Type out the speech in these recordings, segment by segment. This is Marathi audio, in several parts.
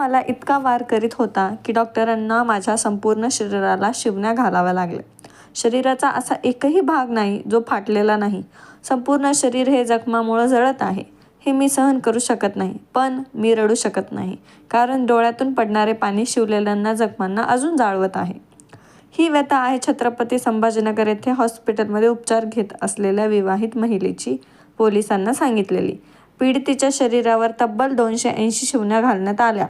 मला इतका वार करीत होता की डॉक्टरांना माझ्या संपूर्ण शरीराला शिवण्या घालाव्या लागल्या. शरीराचा असा एकही भाग नाही जो फाटलेला नाही. संपूर्ण शरीर हे जखमामुळं जळत आहे. हे मी सहन करू शकत नाही पण मी रडू शकत नाही कारण डोळ्यातून पडणारे पाणी शिवलेल्यांना जखमांना अजून जाळवत आहे. ही व्यथा आहे छत्रपती संभाजीनगर येथे हॉस्पिटलमध्ये उपचार घेत असलेल्या विवाहित महिलेची पोलिसांना सांगितलेली. पीडितेच्या शरीरावर तब्बल दोनशे ऐंशी शिवण्या घालण्यात आल्या.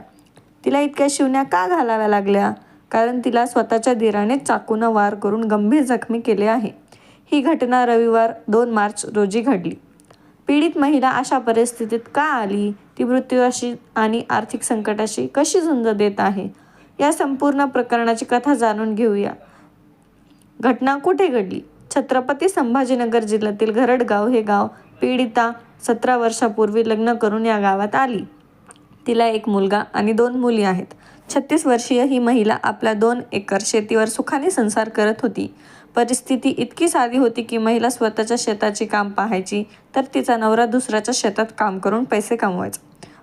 तिला इतक्या शिवण्या का घालाव्या लागल्या? कारण तिला स्वतःच्या धीराने चाकूनं वार करून गंभीर जखमी केले आहे. ही घटना रविवार दोन मार्च रोजी घडली. पीडित महिला अशा परिस्थितीत का आली? ती मृत्यूशी आणि आर्थिक संकटाशी कशी झुंज देत आहे? या संपूर्ण प्रकरणाची कथा जाणून घेऊया. घटना कुठे घडली? छत्रपती संभाजीनगर जिल्ह्यातील घरडगाव हे गाव पीडिता सतरा वर्षापूर्वी लग्न करून या गावात आली. तिला एक मुलगा आणि दोन मुली आहेत. छत्तीस वर्षीय ही महिला आपल्या दोन एकर शेतीवर सुखाने संसार करत होती. परिस्थिती इतकी साधी होती की महिला स्वतःच्या शेताची काम पाहायची तर तिचा नवरा दुसऱ्याच्या शेतात काम करून पैसे कमवायचा.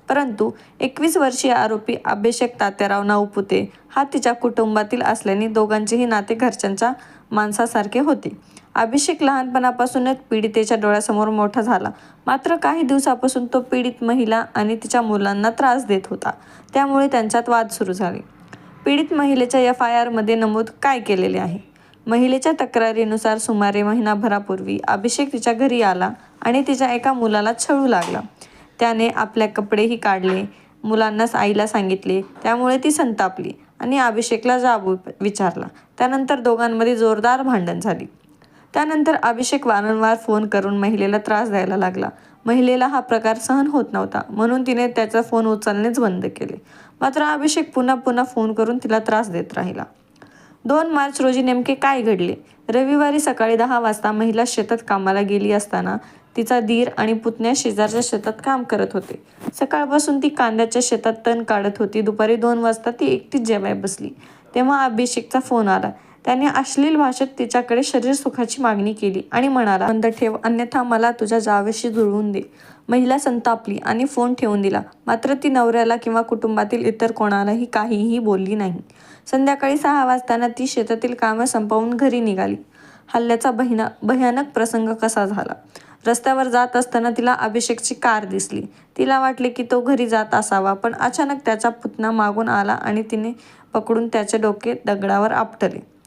परंतु एकवीस वर्षीय आरोपी अभिषेक तात्याराव नावपुते हा तिच्या कुटुंबातील असल्याने दोघांचेही नाते घरच्यांच्या माणसासारखे होते. अभिषेक लहानपणापासूनच पीडितेच्या डोळ्यासमोर मोठा झाला. मात्र काही दिवसापासून तो पीडित महिला आणि तिच्या मुलांना त्रास देत होता. त्यामुळे त्यांच्यात वाद सुरू झाले. पीडित महिलेच्या एफ आय आरमध्ये नमूद काय केलेले आहे? महिलेच्या तक्रारीनुसार सुमारे महिनाभरापूर्वी अभिषेक तिच्या घरी आला आणि तिच्या एका मुलाला छळू लागला. त्याने आपल्या कपडेही काढले मुलांनाच आईला सांगितले त्यामुळे ती संतापली आणि अभिषेकला जाब विचारला. त्यानंतर दोघांमध्ये जोरदार भांडण झाली. त्यानंतर अभिषेक वारंवार फोन करून महिलेला त्रास द्यायला लागला. महिलेला हा प्रकार सहन होत नव्हता म्हणून तिने त्याचा फोन उचलणेच बंद केले. मात्र अभिषेक पुन्हा पुन्हा फोन करून तिला त्रास देत राहिला. दोन मार्च रोजी नेमके काय घडले? रविवारी सकाळी दहा वाजता महिला शेतात कामाला गेली असताना तिचा दीर आणि पुतण्या शेजारच्या शेतात काम करत होते. सकाळपासून ती कांद्याच्या शेतात तण काढत होती. दुपारी दोन वाजता ती एकटीच जेवाय बसली. तेव्हा अभिषेकचा फोन आला. त्याने अश्लील भाषेत तिच्याकडे शरीर सुखाची मागणी केली आणि म्हणाला बंद ठेव अन्यथा मला तुझ्या जावेशी जुळवून दे. महिला संतापली आणि फोन ठेवून दिला. मात्र ती नवऱ्याला किंवा कुटुंबातील इतर कोणालाही काहीही बोलली नाही. संध्याकाळी सहा वाजताना ती शेतातील कामं संपवून घरी निघाली. हल्ल्याचा बहिना भयानक प्रसंग कसा झाला? रस्त्यावर जात असताना तिला अभिषेकची कार दिसली. तिला वाटले की तो घरी जात असावा पण अचानक त्याचा पुतणा मागून आला आणि तिने पकडून त्याचे डोके दगडावर आपटले.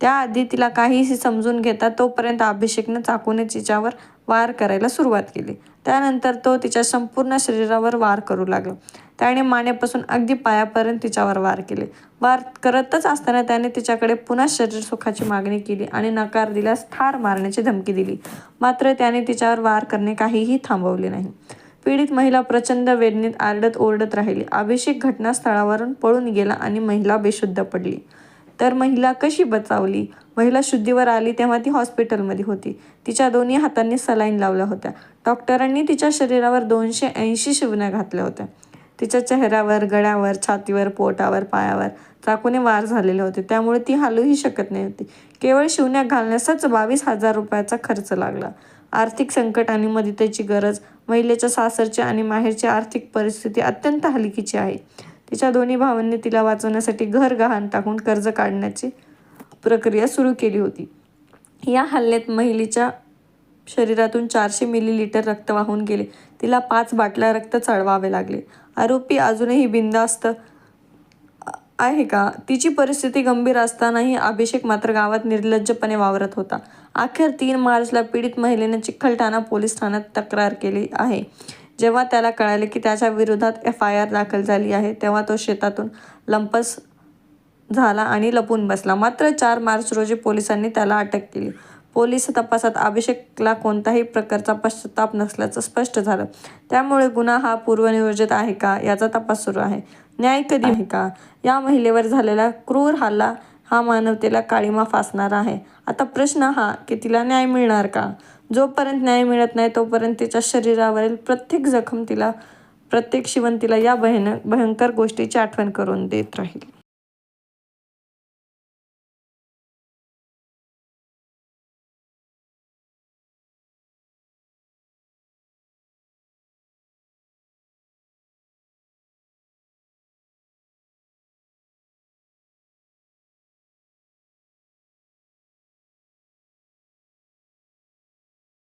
त्याआधी तिला काहीही समजून घेता तोपर्यंत अभिषेकनं चाकूने तिच्यावर वार करायला सुरुवात केली. त्यानंतर तो तिच्या संपूर्ण शरीरावर वार करू लागला. त्याने मानेपासून अगदी पायापर्यंत तिच्यावर वार केले. वार करतच असताना त्याने तिच्याकडे पुन्हा शरीर सुखाची मागणी केली आणि नकार दिल्यास ठार मारण्याची धमकी दिली. मात्र त्याने तिच्यावर वार करणे काहीही थांबवले नाही. पीडित महिला प्रचंड वेदनेत आरडत ओरडत राहिली. अभिषेक घटनास्थळावरून पळून गेला आणि महिला बेशुद्ध पडली. तर महिला कशी बचावली? महिला शुद्धीवर आली तेव्हा ती हॉस्पिटलमध्ये होती. तिच्या दोन्ही हातांनी सलाईन लावल्या होत्या. डॉक्टरांनी तिच्या शरीरावर दोनशे ऐंशी शिवण्या घातल्या होत्या. तिच्या चेहऱ्यावर गळ्यावर छातीवर पोटावर पायावर चाकूने वार झालेले होते. त्यामुळे ती हालूही शकत नाही होती. केवळ शिवण्या घालण्यासच बावीस हजार रुपयाचा खर्च लागला. आर्थिक संकट आणि मदतीची गरज महिलेच्या सासरची आणि माहेरची आर्थिक परिस्थिती अत्यंत हलकीची आहे. तिच्या दोन्ही भावांनी तिला वाचवण्यासाठी घर गहाण टाकून कर्ज काढण्याची प्रक्रिया सुरू केली होती. या हल्ल्यात महिलेच्या शरीरातून चारशे मिलीलिटर रक्त वाहून गेले. तिला पाच बाटल्या रक्त चढवावे लागले. आरोपी अजूनही बिंदास्त आहे का? तिची परिस्थिती गंभीर असतानाही अभिषेक मात्र गावात निर्लज्जपणे वावरत होता. अखेर तीन मार्चला पीडित महिलेने चिखलठाणा पोलीस ठाण्यात तक्रार केली आहे. जेव्हा त्याला कळाले की त्याच्या विरोधात एफ आय आर दाखल झाली आहे तेव्हा तो शेतातून लंपस झाला आणि लपून बसला. मात्र चार मार्च रोजी पोलिसांनी त्याला अटक केली. पोलीस तपासात अभिषेकला कोणताही प्रकारचा पश्चाताप नसल्याचं स्पष्ट झालं. त्यामुळे गुन्हा हा पूर्वनियोजित आहे का याचा तपास सुरू आहे. न्याय कधी आहे का? या महिलेवर झालेला क्रूर हल्ला हा मानवतेला काळीमा फासणारा आहे. आता प्रश्न हा की तिला न्याय मिळणार का? जोपर्यंत न्याय मिळत नाही तोपर्यंत तिच्या शरीरावरील प्रत्येक जखम तिला प्रत्येक शिवण तिला या भयन भयंकर गोष्टीची आठवण करून देत राहील.